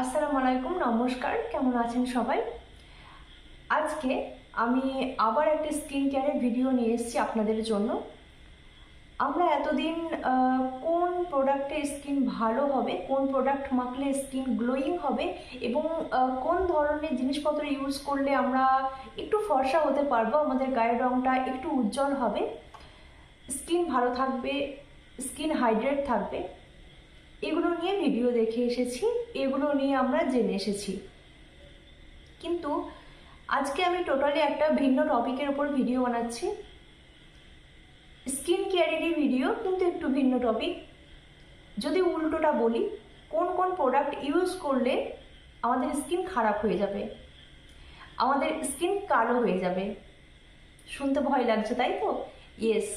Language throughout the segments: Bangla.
আসসালামু আলাইকুম, নমস্কার, কেমন আছেন সবাই? আজকে আমি আবার একটা স্কিন কেয়ারের ভিডিও নিয়ে এসেছি আপনাদের জন্য। আমরা এতদিন কোন প্রোডাক্টে স্কিন ভালো হবে, কোন প্রোডাক্ট মাখলে স্কিন গ্লোয়িং হবে, এবং কোন ধরনের জিনিসপত্র ইউজ করলে আমরা একটু ফর্সা হতে পারব, আমাদের গায়ের রঙটা একটু উজ্জ্বল হবে। স্কিন ভালো থাকবে, স্কিন হাইড্রেট থাকবে। এগুলো নিয়ে ভিডিও দেখে এসেছি, এগুলো নিয়ে আমরা জেনে এসেছি। কিন্তু আজকে আমি টোটালি একটা ভিন্ন টপিকের উপর ভিডিও বানাচ্ছি। স্কিন কেয়ারেরই ভিডিও কিন্তু একটু ভিন্ন টপিক যদি উল্টোটা বলি, কোন কোন প্রোডাক্ট ইউজ করলে আমাদের স্কিন খারাপ হয়ে যাবে? আমাদের স্কিন কালো হয়ে যাবে। শুনতে ভয় লাগছে, তাই তো? ইয়েস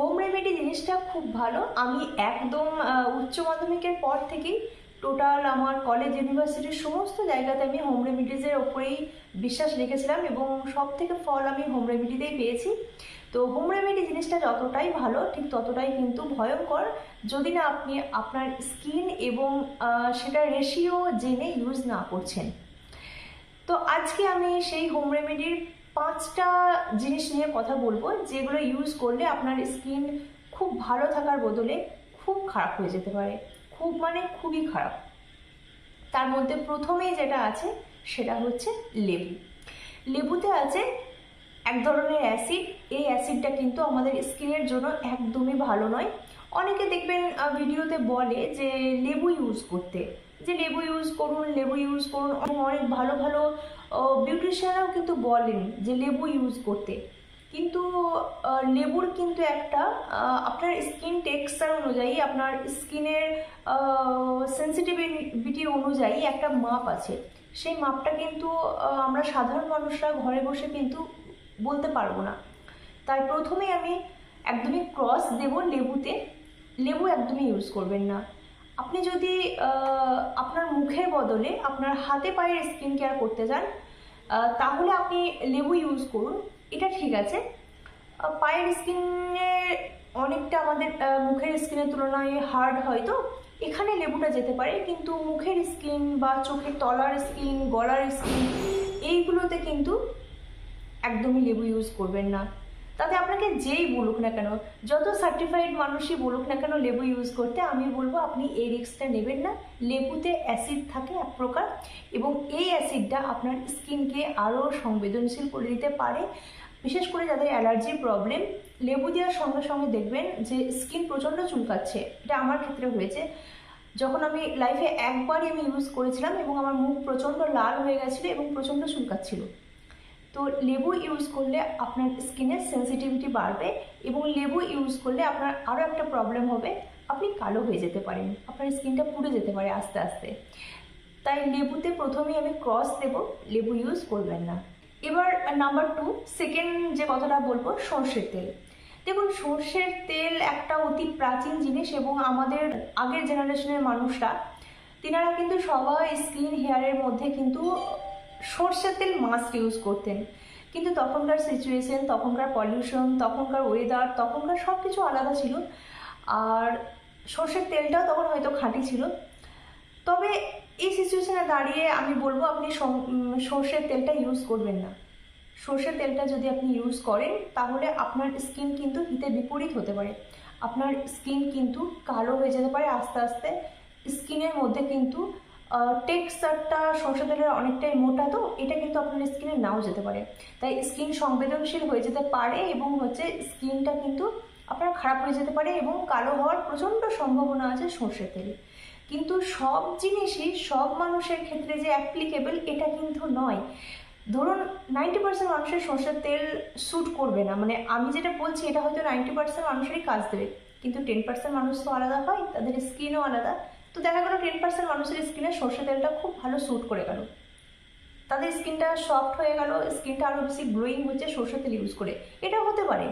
হোম রেমেডি জিনিসটা খুব ভালো। আমি একদম উচ্চ মাধ্যমিকের পর থেকেই টোটাল আমার কলেজ ইউনিভার্সিটির সমস্ত জায়গাতে আমি হোম রেমেডিজের ওপরেই বিশ্বাস রেখেছিলাম এবং সব থেকে ফল আমি হোম রেমেডিতেই পেয়েছি। তো হোম রেমেডি জিনিসটা যতটাই ভালো, ঠিক ততটাই কিন্তু ভয়ঙ্কর। যদি না আপনি আপনার স্কিন এবং সেটা রেশিও জেনে ইউজ না করছেন। তো আজকে আমি সেই হোম রেমেডির পাঁচটা জিনিস নিয়ে কথা বলব, যেগুলো ইউজ করলে আপনার স্কিন খুব ভালো থাকার বদলে খুব খারাপ হয়ে যেতে পারে। খুব মানে খুবই খারাপ। তার মধ্যে প্রথমেই যেটা আছে, সেটা হচ্ছে লেবু। লেবুতে আছে এক ধরনের অ্যাসিড এই অ্যাসিডটা কিন্তু আমাদের স্কিনের জন্য একদমই ভালো নয়। অনেকে দেখবেন ভিডিওতে বলে যে লেবু ইউজ করতে। যে লেবু ইউজ করুন, লেবু ইউজ করুন অনেক ভালো ভালো বিউটিশিয়ানরাও কিন্তু বলেন যে লেবু ইউজ করতে। কিন্তু লেবুর কিন্তু একটা আপনার স্কিন টেক্সচার অনুযায়ী, আপনার স্কিনের সেন্সিটিভিটি অনুযায়ী একটা মাপ আছে। সেই মাপটা কিন্তু আমরা সাধারণ মানুষরা ঘরে বসে কিন্তু বলতে পারব না। তাই প্রথমে আমি একদমই ক্রস দেব লেবুতে। লেবু একদমই ইউজ করবেন না। আপনি যদি আপনার মুখের বদলে আপনার হাতে পায়ের স্কিন কেয়ার করতে চান তাহলে আপনি লেবু ইউজ করুন। এটা ঠিক আছে। পায়ের স্কিনে অনেকটা আমাদের মুখের স্কিনের তুলনায় হার্ড হয় তো। এখানে লেবুটা যেতে পারে, কিন্তু মুখের স্কিন বা চোখের তলার স্কিন গলার স্কিন এইগুলোতে কিন্তু একদমই লেবু ইউজ করবেন না। তাতে আপনাকে যেই বলুক না কেন, যত সার্টিফাইড মানুষই বলুক না কেন লেবু ইউজ করতে, আমি বলব আপনি এই রিস্কটা নেবেন না। লেবুতে অ্যাসিড থাকে এক প্রকার এবং এই অ্যাসিডটা আপনার স্কিনকে আরও সংবেদনশীল করে দিতে পারে। বিশেষ করে যাদের অ্যালার্জির প্রবলেম লেবু দেওয়ার সঙ্গে সঙ্গে দেখবেন যে স্কিন প্রচণ্ড চুলকাচ্ছে। এটা আমার ক্ষেত্রে হয়েছে। যখন আমি লাইফে একবারই আমি ইউজ করেছিলাম এবং আমার মুখ প্রচণ্ড লাল হয়ে গেছিল এবং প্রচণ্ড চুলকাচ্ছিল। তো লেবু ইউজ করলে আপনার স্কিনের সেন্সিটিভিটি বাড়বে এবং লেবু ইউজ করলে আপনার আরও একটা প্রবলেম হবে, আপনি কালো হয়ে যেতে পারেন, আপনার স্কিনটা পুড়ে যেতে পারে আস্তে আস্তে। তাই লেবুতে প্রথমেই আমি ক্রস দেব, লেবু ইউজ করবেন না। এবার নাম্বার টু সেকেন্ড যে কথাটা বলব, সর্ষের তেল। দেখুন, সর্ষের তেল একটা অতি প্রাচীন জিনিস এবং আমাদের আগের জেনারেশনের মানুষরা, তিনারা কিন্তু সবাই স্কিন হেয়ারের মধ্যে কিন্তু সর্ষের তেল মাস্ক ইউজ করতেন। কিন্তু তখনকার সিচুয়েশন তখনকার পলিউশন তখনকার ওয়েদার তখনকার সব কিছু আলাদা ছিল। আর সর্ষের তেলটাও তখন হয়তো খাঁটি ছিল। তবে এই সিচুয়েশনে দাঁড়িয়ে আমি বলব, আপনি সর্ষের তেলটা ইউজ করবেন না। সর্ষের তেলটা যদি আপনি ইউজ করেন, তাহলে আপনার স্কিন কিন্তু হিতে বিপরীত হতে পারে। আপনার স্কিন কিন্তু কালো হয়ে যেতে পারে, আস্তে আস্তে। স্কিনের মধ্যে কিন্তু টেক্সচারটা সর্ষে তেলের অনেকটাই মোটা তো, এটা কিন্তু আপনার স্কিনে নাও যেতে পারে। তাই স্কিন সংবেদনশীল হয়ে যেতে পারে এবং হচ্ছে স্কিনটা কিন্তু আপনার খারাপ হয়ে যেতে পারে এবং কালো হওয়ার প্রচণ্ড সম্ভাবনা আছে সর্ষের তেলে। কিন্তু সব জিনিসই, সব মানুষের ক্ষেত্রে যে অ্যাপ্লিকেবল এটা কিন্তু নয়। ধরুন নাইনটি পার্সেন্ট মানুষের সর্ষের তেল স্যুট করবে না। মানে আমি যেটা বলছি, এটা হয়তো নাইনটি পার্সেন্ট মানুষেরই কাজ দেবে। কিন্তু টেন পার্সেন্ট মানুষ তো আলাদা হয়, তাদের স্কিনও আলাদা। তো দেখা গেলো টেন পার্সেন্ট মানুষের স্কিনে সর্ষে তেলটা খুব ভালো স্যুট করে গেল। তাদের স্কিনটা সফট হয়ে গেল স্কিনটা আরও বেশি গ্লোয়িং হচ্ছে, সর্ষে তেল ইউজ করে। এটা হতে পারে।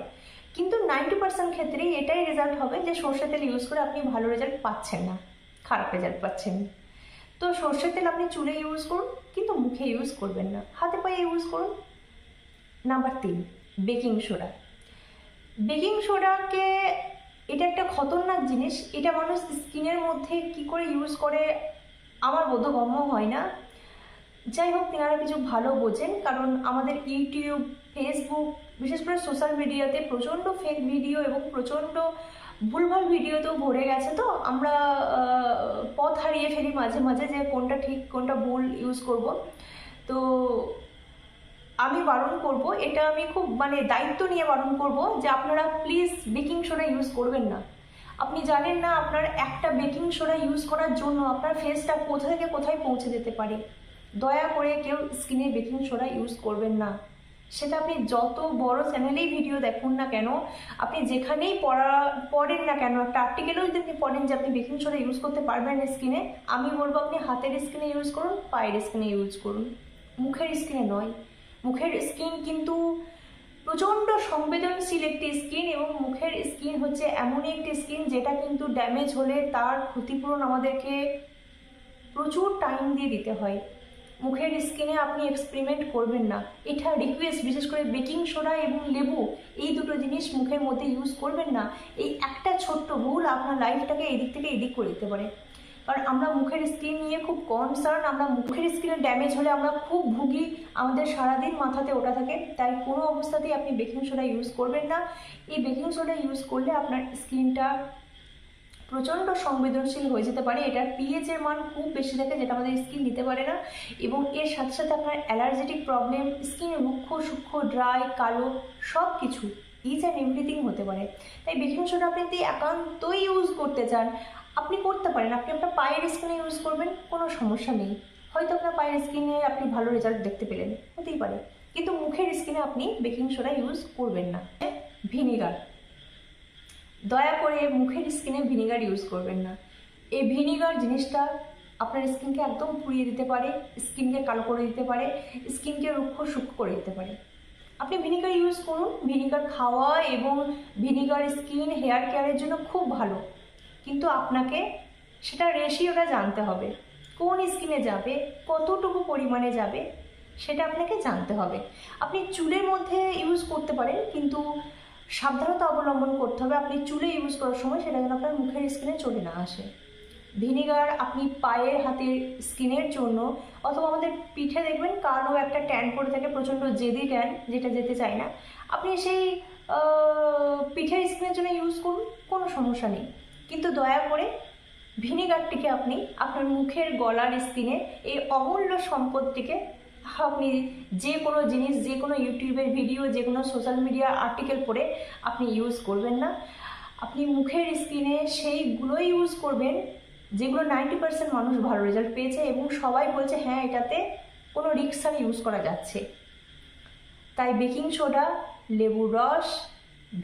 কিন্তু নাইনটি পার্সেন্ট ক্ষেত্রেই এটাই রেজাল্ট হবে যে সর্ষে তেল ইউজ করে আপনি ভালো রেজাল্ট পাচ্ছেন না, খারাপ রেজাল্ট পাচ্ছেন। তো সর্ষের তেল আপনি চুলে ইউজ করুন, কিন্তু মুখে ইউজ করবেন না। হাতে পায়ে ইউজ করুন। নাম্বার তিন বেকিং সোডা বেকিং সোডাকে এটা একটা খতরনাক জিনিস। এটা মানুষ স্কিনের মধ্যে কি করে ইউজ করে আমার বোধগম্য হয় না। যাই হোক তেনারা কিছু ভালো বোঝেন, কারণ আমাদের ইউটিউব ফেসবুক বিশেষ করে সোশ্যাল মিডিয়াতে প্রচণ্ড ফেক ভিডিও এবং প্রচণ্ড ভুলভাল ভিডিও তো ভরে গেছে। তো আমরা পথ হারিয়ে ফেলি মাঝে মাঝে যে কোনটা ঠিক, কোনটা ভুল ইউজ করব। তো আমি বারণ করব, এটা আমি খুব মানে দায়িত্ব নিয়ে বারণ করব যে আপনারা প্লিজ বেকিং সোডা ইউজ করবেন না। আপনি জানেন না আপনার একটা বেকিং সোডা ইউজ করার জন্য আপনার ফেসটা কোথা থেকে কোথায় পৌঁছে যেতে পারে? দয়া করে কেউ স্কিনে বেকিং সোডা ইউজ করবেন না। সেটা আপনি যত বড় চ্যানেলেই ভিডিও দেখুন না কেন, আপনি যেখানেই পড়া, পড়েন না কেন, একটা আর্টিকেলেও যদি আপনি পড়েন যে আপনি বেকিং সোডা ইউজ করতে পারবেন স্কিনে আমি বলব আপনি হাতের স্কিনে ইউজ করুন, পায়ের স্কিনে ইউজ করুন। মুখের স্কিনে নয়। মুখের স্কিন কিন্তু প্রচণ্ড সংবেদনশীল একটি স্কিন এবং মুখের স্কিন হচ্ছে এমনই একটি স্কিন যেটা কিন্তু ড্যামেজ হলে তার ক্ষতিপূরণ আমাদেরকে প্রচুর টাইম দিয়ে দিতে হয়। মুখের স্কিনে আপনি এক্সপেরিমেন্ট করবেন না। এটা রিকোয়েস্ট বিশেষ করে বেকিং সোডা এবং লেবু, এই দুটো জিনিস মুখের মধ্যে ইউজ করবেন না। এই একটা ছোট্ট ভুল আপনার লাইফটাকে এদিক থেকে এদিক করে দিতে পারে। কারণ আমরা মুখের স্কিন নিয়ে খুব কনসার্ন আমরা মুখের স্কিনের ড্যামেজ হলে আমরা খুব ভুগি, আমাদের সারাদিন মাথাতে ওটা থাকে। তাই কোনো অবস্থাতেই আপনি বেকিং সোডা ইউজ করবেন না। এই বেকিং সোডা ইউজ করলে আপনার স্কিনটা প্রচণ্ড সংবেদনশীল হয়ে যেতে পারে। এটার পিএইচ এর মান খুব বেশি থাকে যেটা আমাদের স্কিন নিতে পারে না। এবং এর সাথে সাথে আপনার অ্যালার্জেটিক প্রবলেম স্কিন রুক্ষ, সূক্ষ্ম ড্রাই কালো সব কিছু ইচ অ্যান্ড এভরিথিং হতে পারে। তাই বেকিং সোডা আপনি যদি একান্তই ইউজ করতে চান আপনি করতে পারেন, আপনি আপনার পায়ের স্কিনে ইউজ করবেন, কোনো সমস্যা নেই। হয়তো আপনার পায়ের স্কিনে আপনি ভালো রেজাল্ট দেখতে পেলেন, হতেই পারে। কিন্তু মুখের স্কিনে আপনি বেকিং সোডা ইউজ করবেন না। ভিনিগার। দয়া করে মুখের স্কিনে ভিনিগার ইউজ করবেন না। এই ভিনিগার জিনিসটা আপনার স্কিনকে একদম পুড়িয়ে দিতে পারে স্কিনকে কালো করে দিতে পারে স্কিনকে রুক্ষ সূক্ষ্ম করে দিতে পারে। আপনি ভিনিগার ইউজ করুন। ভিনিগার খাওয়া এবং ভিনিগার স্কিন হেয়ার কেয়ারের জন্য খুব ভালো। কিন্তু আপনাকে সেটা রেশিওটা জানতে হবে। কোন স্কিনে যাবে, কতটুকু পরিমাণে যাবে, সেটা আপনাকে জানতে হবে। আপনি চুলের মধ্যে ইউজ করতে পারেন, কিন্তু সাবধানতা অবলম্বন করতে হবে। আপনি চুলে ইউজ করার সময় সেটা যেন আপনার মুখের স্কিনে চলে না আসে। ভিনিগার আপনি পায়ের হাতের স্কিনের জন্য অথবা আমাদের পিঠে দেখবেন কালো একটা ট্যান পড়ে থাকে, প্রচণ্ড জেদি ট্যান যেটা যেতে চায় না। আপনি সেই পিঠের স্কিনের জন্য ইউজ করুন, কোনো সমস্যা নেই। কিন্তু দয়া করে ভিনিগারটিকে আপনি আপনার মুখের গলার স্কিনে এই অমূল্য সম্পদটিকে আপনি যে কোনো জিনিস, যে কোনো ইউটিউবের ভিডিও যে কোনো সোশ্যাল মিডিয়া আর্টিকেল পড়ে আপনি ইউজ করবেন না। আপনি মুখের স্কিনে সেইগুলোই ইউজ করবেন যেগুলো নাইনটি পার্সেন্ট মানুষ ভালো রেজাল্ট পেয়েছে এবং সবাই বলছে হ্যাঁ এটাতে কোনো রিক্স ছাড়া ইউজ করা যাচ্ছে। তাই বেকিং সোডা লেবুর রস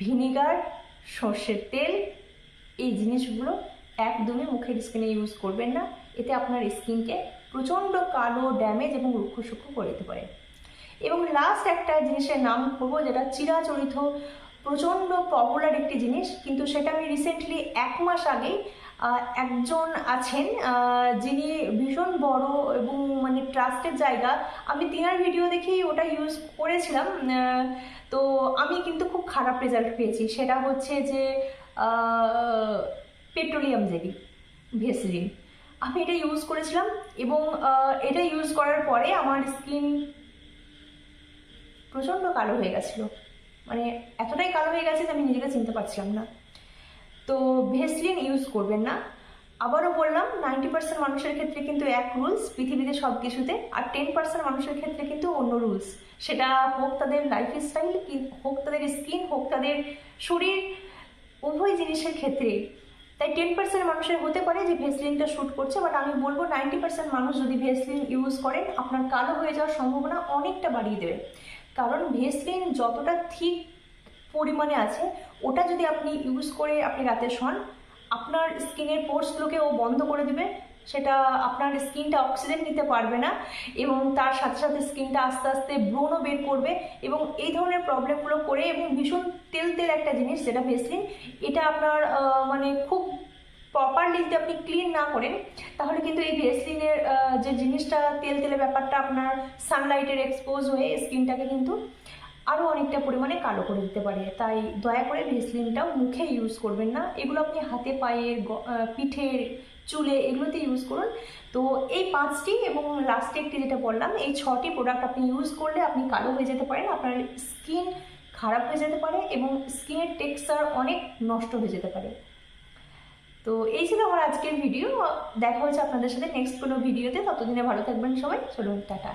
ভিনিগার সর্ষের তেল এই জিনিসগুলো একদমই মুখের স্কিনে ইউজ করবেন না। এতে আপনার স্কিনকে প্রচণ্ড কালো ড্যামেজ এবং রুক্ষ সূক্ষ্ম করে দিতে পারে। এবং লাস্ট একটা জিনিসের নাম করব যেটা চিরাচরিত, প্রচণ্ড পপুলার একটি জিনিস, কিন্তু সেটা আমি রিসেন্টলি এক মাস আগে একজন আছেন যিনি ভীষণ বড় এবং মানে ট্রাস্টের জায়গা। আমি তিনার ভিডিও দেখেই ওটা ইউজ করেছিলাম তো আমি কিন্তু খুব খারাপ রেজাল্ট পেয়েছি। সেটা হচ্ছে যে পেট্রোলিয়াম জেলি ভেসলিন। আমি এটা ইউজ করেছিলাম এবং এটা ইউজ করার পরে আমার স্কিন প্রচণ্ড কালো হয়ে গেছিল। মানে এতটাই কালো হয়ে গেছে যে আমি নিজেকে চিনতে পারছিলাম না। তো ভেসলিন ইউজ করবেন না। আবারও বললাম নাইনটি পার্সেন্ট মানুষের ক্ষেত্রে কিন্তু এক রুলস পৃথিবীতে সব কিছুতে আর টেন পার্সেন্ট মানুষের ক্ষেত্রে কিন্তু অন্য রুলস সেটা হোক তাদের লাইফ স্টাইল হোক তাদের স্কিন হোক তাদের শরীর উভয় জিনিসের ক্ষেত্রে তাই টেন পার্সেন্ট মানুষের হতে পারে যে ভেসলিনটা শ্যুট করছে বাট আমি বলব নাইনটি পার্সেন্ট মানুষ যদি ভেসলিন ইউজ করেন আপনার কালো হয়ে যাওয়ার সম্ভাবনা অনেকটা বাড়িয়ে দেবে। কারণ ভেসলিন যতটা ঠিক পরিমাণে আছে, ওটা যদি আপনি ইউজ করে আপনি রাতে শোন আপনার স্কিনের পোর্সগুলোকে ও বন্ধ করে দেবে সেটা আপনার স্কিনটা অক্সিজেন নিতে পারবে না এবং তার সাথে সাথে স্কিনটা আস্তে আস্তে ব্রণও বের করবে এবং এই ধরনের প্রবলেমগুলো করে এবং ভীষণ তেল তেল একটা জিনিস যেটা ভেসলিন, এটা আপনার মানে খুব প্রপারলি যদি আপনি ক্লিন না করেন, তাহলে কিন্তু এই ভেসলিনের যে জিনিসটা তেল তেলে ব্যাপারটা আপনার সানলাইটের এক্সপোজ হয়ে স্কিনটাকে কিন্তু আরও অনেকটা পরিমাণে কালো করে দিতে পারে। তাই দয়া করে ভেসলিনটাও মুখে ইউজ করবেন না। এগুলো আপনি হাতে পায়ের পিঠের চুলে এগুলোতে ইউজ করুন। তো এই পাঁচটি এবং লাস্টে একটি যেটা বললাম, এই ছটি প্রোডাক্ট আপনি ইউজ করলে আপনি কালো হয়ে যেতে পারেন, আপনার স্কিন খারাপ হয়ে যেতে পারে এবং স্কিনের টেক্সচার অনেক নষ্ট হয়ে যেতে পারে। তো এই ছিল আমার আজকের ভিডিও দেখা হচ্ছে আপনাদের সাথে নেক্সট কোনো ভিডিওতে ততদিনে ভালো থাকবেন সবাই, চলুন টাটা।